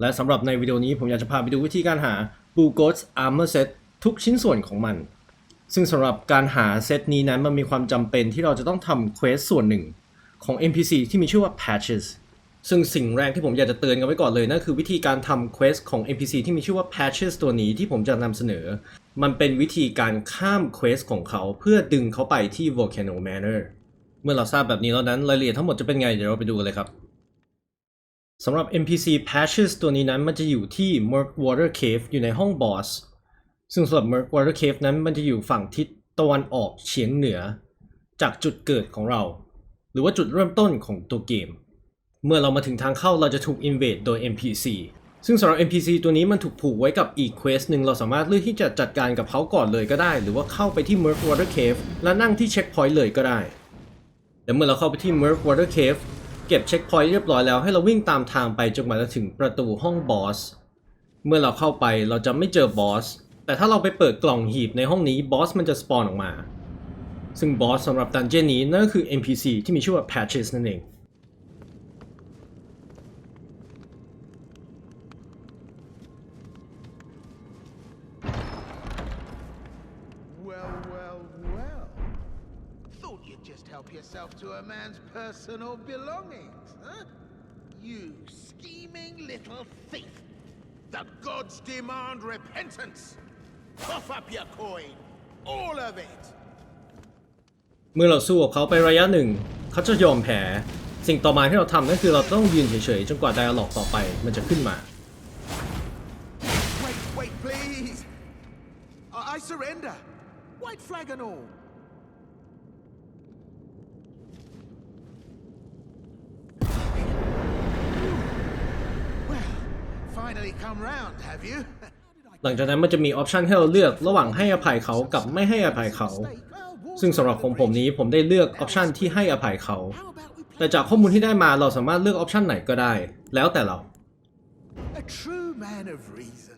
และสำหรับในวิดีโอนี้ผมอยากจะพาไปดูวิธีการหา Blue Ghost Armor Set ทุกชิ้นส่วนของมัน ซึ่งสำหรับการหาเซตนี้นั้นมันมีความจำเป็นที่เราจะต้องทำเควสส่วนหนึ่งของ NPC ที่มีชื่อว่า Patches ซึ่งสิ่งแรกที่ผมอยากจะเตือนกันไว้ก่อนเลยนั่นคือวิธีการทำเควสของ NPC ที่มีชื่อว่า Patches ตัวนี้ที่ผมจะนำเสนอ มันเป็นวิธีการข้ามเควสของเขาเพื่อดึงเขาไปที่ Volcano Manor เมื่อเราทราบแบบนี้แล้วนั้นรายละเอียดทั้งหมดจะเป็นไงเดี๋ยวเราไปดูกันเลยครับ สำหรับ NPC Patches ตัวนี้นั้นมันจะอยู่ที่ Murkwater Cave อยู่ในห้องบอส ซึ่งสำหรับ Murkwater Cave นั้นมันจะอยู่ฝั่งทิศตะวันออกเฉียงเหนือ จากจุดเกิดของเรา หรือว่าจุดเริ่มต้นของตัวเกม เมื่อเรามาถึงทางเข้าเราจะถูก invade โดย NPC ซึ่งสำหรับ NPC ตัวนี้มันถูกผูกไว้กับอีกเควสหนึ่งเราสามารถเลือกที่จะจัดการกับเขาก่อนเลยก็ได้ หรือว่าเข้าไปที่ Murkwater Cave และนั่งที่เช็คพอยต์เลยก็ได้ และเมื่อเราเข้าไปที่ Murkwater Cave เก็บเช็คพอยต์เรียบร้อยแล้วให้เราวิ่งตามทางไปจนกว่าจะถึงประตูห้องบอส เมื่อเราเข้าไปเราจะไม่เจอบอส แต่ถ้าเราไปเปิดกล่องหีบในห้องนี้บอสมันจะสปอนออกมา ซึ่งบอสสำหรับดันเจี้ยนนี้นั่นก็คือ NPC ที่มีชื่อว่า Patches นั่นเอง just help yourself to a man's personal belongings, huh? You scheming little thief. The gods demand repentance. Cough up your coin. All of it. เมื่อเราสู้กับเขาไประยะหนึ่ง เขาจะยอมแพ้สิ่งต่อมาที่เราทำนั่นคือเราต้องยืนเฉยๆ จนกว่าไดอะล็อกต่อไปมันจะขึ้นมา Wait, wait, please. I, I surrender. White flag and all. Finally come round, have you? หลังจากนั้นมันจะมีออปชันให้เราเลือกระหว่างให้อภัยเขากับไม่ให้อภัยเขา ซึ่งสำหรับของผมนี้ผมได้เลือกออปชันที่ให้อภัยเขา แต่จากข้อมูลที่ได้มาเราสามารถเลือกออปชันไหนก็ได้ แล้วแต่เรา A true man of reason.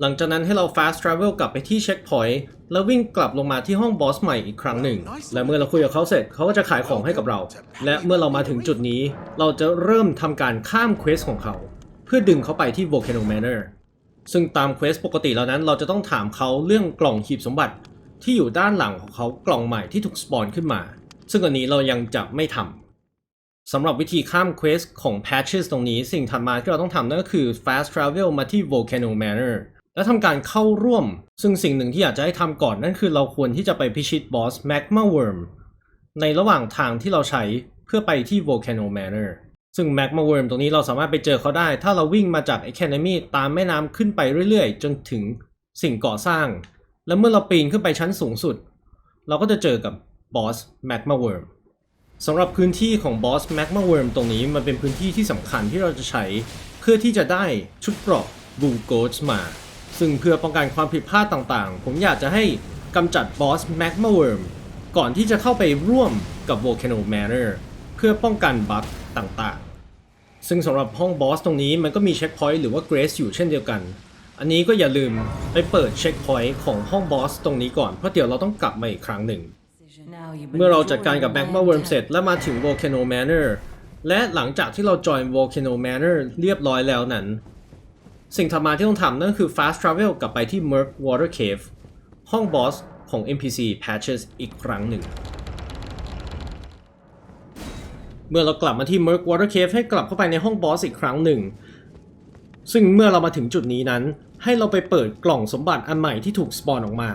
หลังจากนั้นให้เรา fast travel กลับไปที่เช็คพอยต์แล้ววิ่งกลับลงมาที่ห้องบอสใหม่อีกครั้งหนึ่ง และเมื่อเราคุยกับเขาเสร็จเขาก็จะขายของให้กับเรา และเมื่อเรามาถึงจุดนี้ เราจะเริ่มทำการข้ามเควสของเขา เพื่อดึงเขาไปที่ Volcano Manor ซึ่งตามเควสปกติแล้วนั้นเราจะต้องถามเขาเรื่องกล่องหีบสมบัติที่อยู่ด้านหลังของเขากล่องใหม่ที่ถูกสปอนขึ้นมา ซึ่งอันนี้เรายังจะไม่ทำสำหรับวิธีข้ามเควสของ Patches ตรงนี้สิ่งถัดมาที่เราต้องทำนั่นก็คือ fast travel มาที่ Volcano Manor และทำการเข้าร่วม ซึ่งสิ่งหนึ่งที่อยากจะให้ทำก่อนนั่นคือเราควรที่จะไปพิชิตบอส Magma Worm ในระหว่างทางที่เราใช้เพื่อไปที่ Volcano Manor ซึ่ง Magma Worm ตรงนี้เราสามารถไปเจอเขาได้ ถ้าเราวิ่งมาจาก Academy ตามแม่น้ำขึ้นไปเรื่อยๆ จนถึงสิ่งก่อสร้าง และเมื่อเราปีนขึ้นไปชั้นสูงสุด เราก็จะเจอกับบอส Magma Worm สำหรับพื้นที่ของบอส Magma Worm ตรงนี้มันเป็นพื้นที่ที่สำคัญที่เราจะใช้เพื่อที่จะได้ชุดเกราะ Blue Ghost มา ซึ่งเพื่อป้องกันความผิดพลาดต่างๆ ผมอยากจะให้กำจัดบอส Magma Worm ก่อนที่จะเข้าไปร่วมกับ Volcano Manor เพื่อป้องกันบั๊กต่างๆ ซึ่งสำหรับห้องบอสตรงนี้มันก็มีเช็คพอยต์หรือว่าเกรสอยู่เช่นเดียวกัน อันนี้ก็อย่าลืมไปเปิดเช็คพอยต์ของห้องบอสตรงนี้ก่อน เพราะเดี๋ยวเราต้องกลับมาอีกครั้งหนึ่ง เมื่อเราจัดการกับ Magma Worm เสร็จและมาถึง Volcano Manor และหลังจากที่เราจอย Volcano Manor เรียบร้อยแล้วนั้น สิ่งถัดมาที่ต้องทำนั่นคือ fast travel กลับไปที่ Murk Water Cave ห้องบอสของ NPC Patches อีกครั้งหนึ่ง เมื่อเรากลับมาที่ Murk Water Cave ให้กลับเข้าไปในห้องบอสอีกครั้งหนึ่ง ซึ่งเมื่อเรามาถึงจุดนี้นั้น ให้เราไปเปิดกล่องสมบัติอันใหม่ที่ถูกสปอนออกมา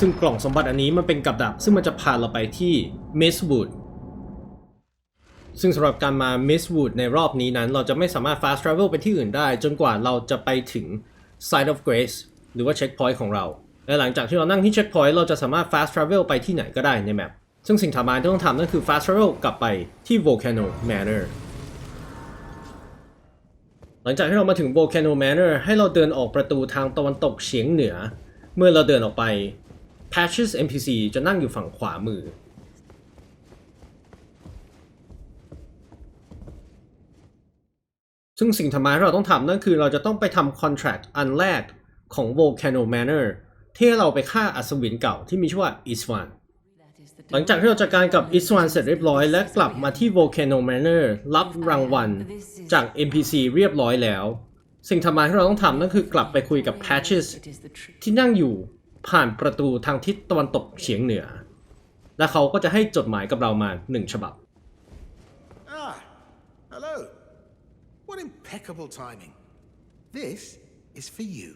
ซึ่งกล่องสมบัติอันนี้มันเป็นกับดักซึ่งมันจะพาเราไปที่ Mistwood ซึ่งสำหรับการมา Mistwood ในรอบนี้นั้น เราจะไม่สามารถ fast travel ไปที่อื่นได้ จนกว่าเราจะไปถึง Side of Grace หรือว่า checkpoint ของเรา และหลังจากที่เรานั่งที่ checkpoint เราจะสามารถ fast travel ไปที่ไหนก็ได้ในแมป ซึ่งสิ่งถัดมาที่ต้องทำนั่นคือ fast travel กลับไปที่ Volcano Manor หลังจากที่เรามาถึง Volcano Manor ให้เราเดินออกประตูทางตะวันตกเฉียงเหนือ เมื่อเราเดินออกไป Patches NPC จะนั่งอยู่ฝั่งขวามือ ซึ่งสิ่งธรรมาที่เราต้องทำนั่นคือเราจะต้องไปทำ contract อันแรกของ Volcano Manor ที่เราไปฆ่าอัศวินเก่าที่มีชื่อว่า Iswan หลังจากที่เราจัดการกับ Iswan เสร็จเรียบร้อย และกลับมาที่ Volcano Manor รับรางวัลจาก NPC เรียบร้อยแล้ว สิ่งถัดมที่เราต้องทำนั่นคือกลับไปคุยกับ Patches ที่นั่งอยู่ผ่านประตูทางทิศตะวันตกเฉียงเหนือ และเขาก็จะให้จดหมายกับเรามาหนึ่งฉบับ Ah, hello. What impeccable timing. This is for you.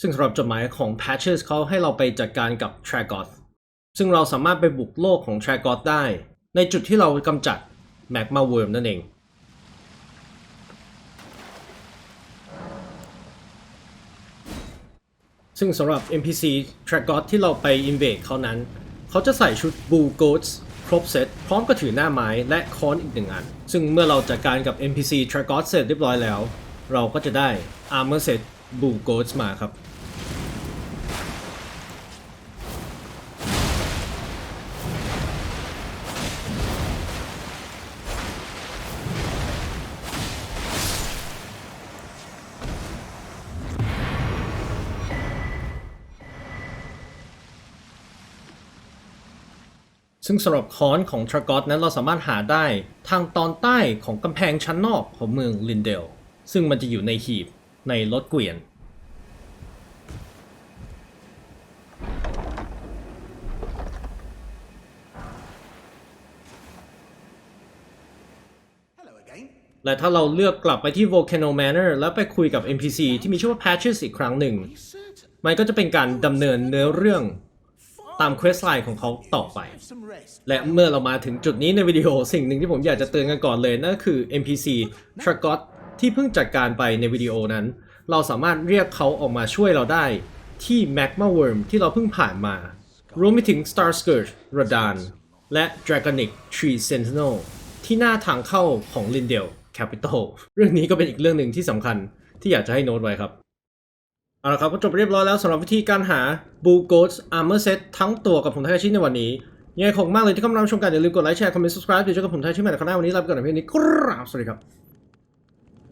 ซึ่งสำหรับจดหมายของ Patches เขาให้เราไปจัดการกับ t r a g o t h ซึ่งเราสามารถไปบุกโลกของ t r a g o t h ได้ ในจุดที่เรากำจัด Magma Worm นั่นเอง ซึ่งสำหรับ NPC t r a g o t h ที่เราไป invade เขานั้น เขาจะใส่ชุด Bull Goats ครบเซตพร้อมกับถือหน้าไม้และค้อนอีกหนึ่งอัน ซึ่งเมื่อเราจัดการกับ NPC t r a g o t h เสร็จเรียบร้อยแล้ว เราก็จะได้ Armor Set Bull Goats มาครับ ซึ่งสำหรับค้อนของทรากอตนั้นเราสามารถหาได้ทางตอนใต้ของกำแพงชั้นนอกของเมืองลินเดล ซึ่งมันจะอยู่ในหีบ ในรถเกวียน และถ้าเราเลือกกลับไปที่ Volcano Manor แล้วไปคุยกับ NPC ที่มีชื่อว่า Patches อีกครั้งหนึ่ง มันก็จะเป็นการดำเนินเนื้อเรื่องตามเควสไลน์ของเขาต่อไป และเมื่อเรามาถึงจุดนี้ในวิดีโอสิ่งหนึ่งที่ผมอยากจะเตือนกันก่อนเลยนั่นก็คือ NPC t r a g o t ที่เพิ่งจัดการไปในวิดีโอนั้น เราสามารถเรียกเขาออกมาช่วยเราได้ที่ Magma Worm ที่เราเพิ่งผ่านมารวมไปถึง Star Scourge Radan และ Dragonic Tree Sentinel ที่หน้าทางเข้าของ Lindell Capital เรื่องนี้ก็เป็นอีกเรื่องหนึ่งที่สำคัญที่อยากจะให้โน้ตไว้ครับ เอาละครับ ก็จบเรียบร้อยแล้วสำหรับวิธีการหา Bull Goats Armor Set ทั้งตัวกับผมทาเคชิในวันนี้ยังไงขอบคุณมากเลยที่เข้ามารับชมกันอย่าลืมกดไลค์แชร์คอมเมนต์ subscribe เดี๋ยวเจอกับผมทาเคชิใหม่ในครั้งหน้าวันนี้ลาไปก่อนในเพียงนี้ครับสวัสดีครับ